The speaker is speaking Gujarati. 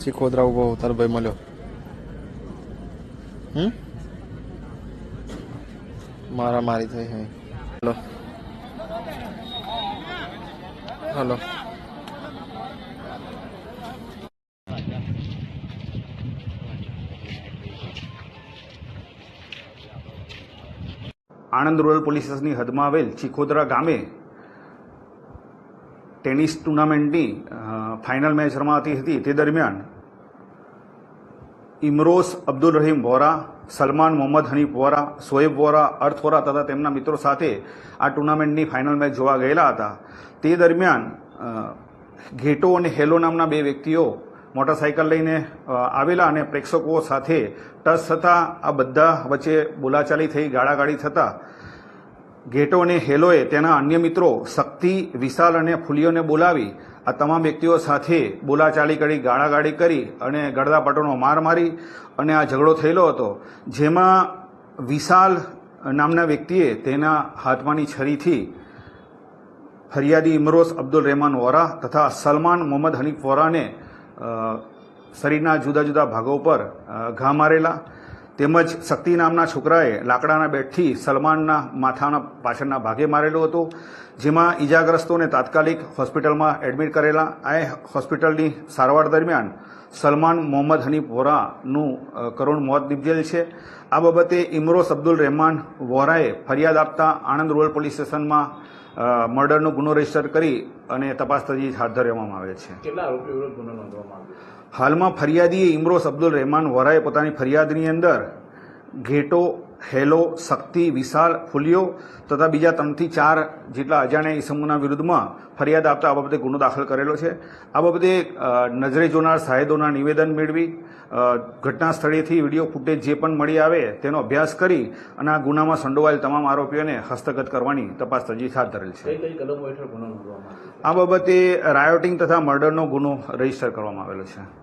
ચીખોદરા ઊભો તારો ભાઈ મળ્યો હમ મારા મારી થઈ હે hello hello Anand rural police હદમાં આવેલ ચીખોદરા ગામે ટેનિસ ટુર્નામેન્ટની ફાઇનલ મેચ રમાતી હતી તે દરમિયાન ઇમરોઝ અબ્દુલ રહીમ વોરા, સલમાન મોહમ્મદ હનીફ વોરા સોએબ વોરા, અર્થ વોરા તથા તેમના મિત્રો સાથે આ ટુર્નામેન્ટની ફાઇનલ મેચ જોવા ગયેલા હતા. તે દરમિયાન ઘેટો અને હેલો નામના બે વ્યક્તિઓ મોટરસાઇકલ લઈને આવેલા અને પ્રેક્ષકો સાથે ટચ થતાં આ બધા વચ્ચે બોલાચાલી થઈ, ગાળાગાળી થતાં ઘેટો અને હેલોએ તેના અન્ય મિત્રો શક્તિ, વિશાલ અને ફુલીઓને બોલાવી આ તમામ વ્યક્તિઓ સાથે બોલાચાલી કરી, ગાળાગાળી કરી અને ગળદાપટોનો માર મારી અને આ ઝઘડો થયેલો હતો, જેમાં વિશાલ નામના વ્યક્તિએ તેના હાથમાંની છરીથી ફરિયાદી ઇમરોઝ અબ્દુલ રહેમાન વોરા તથા સલમાન મોહમ્મદ હનીફ વોરાને શરીરના જુદા જુદા ભાગો પર ઘા મારેલા તેમજ શક્તિ નામના છોકરાએ લાકડાના બેટથી સલમાનના માથાના પાછળના ભાગે મારેલો હતો, જેમાં ઈજાગ્રસ્તોને તાત્કાલિક હોસ્પિટલમાં એડમિટ કરેલા. આ હોસ્પિટલની સારવાર દરમિયાન સલમાન મોહમ્મદ હનીફ વોરાનું કરુણ મોત નિપજેલ છે. આ બાબતે ઇમરોસ અબ્દુલ રહેમાન વોરાએ ફરિયાદ આપતા આણંદ રૂરલ પોલીસ સ્ટેશનમાં મર્ડરનો ગુનો રજિસ્ટર કરી અને તપાસ તજવીજ હાથ ધરવામાં આવે છે. કેટલા આરોપીઓ વિરુદ્ધ ગુનો નોંધવામાં આવ્યો હાલમાં ફરિયાદીએ ઇમરોસ અબ્દુલ રહેમાન વોરાએ પોતાની ફરિયાદની અંદર ઘેટો હેલો શક્તિ વિશાલ ફુલિયો તથા બીજા ત્રણથી ચાર જેટલા અજાણ્યા ઇસમોના વિરુદ્ધમાં ફરિયાદ આપતા આ બાબતે ગુનો દાખલ કરેલો છે. આ બાબતે નજરે જોનાર સાહેદોના નિવેદન મેળવી ઘટના સ્થળેથી વીડિયો ફૂટેજ જે પણ મળી આવે તેનો અભ્યાસ કરી અને આ ગુનામાં સંડોવાયેલ તમામ આરોપીઓને હસ્તગત કરવાની તપાસ તજવીજ હાથ ધરેલ છે. આ બાબતે રાયોટિંગ તથા મર્ડરનો ગુનો રજિસ્ટર કરવામાં આવેલો છે.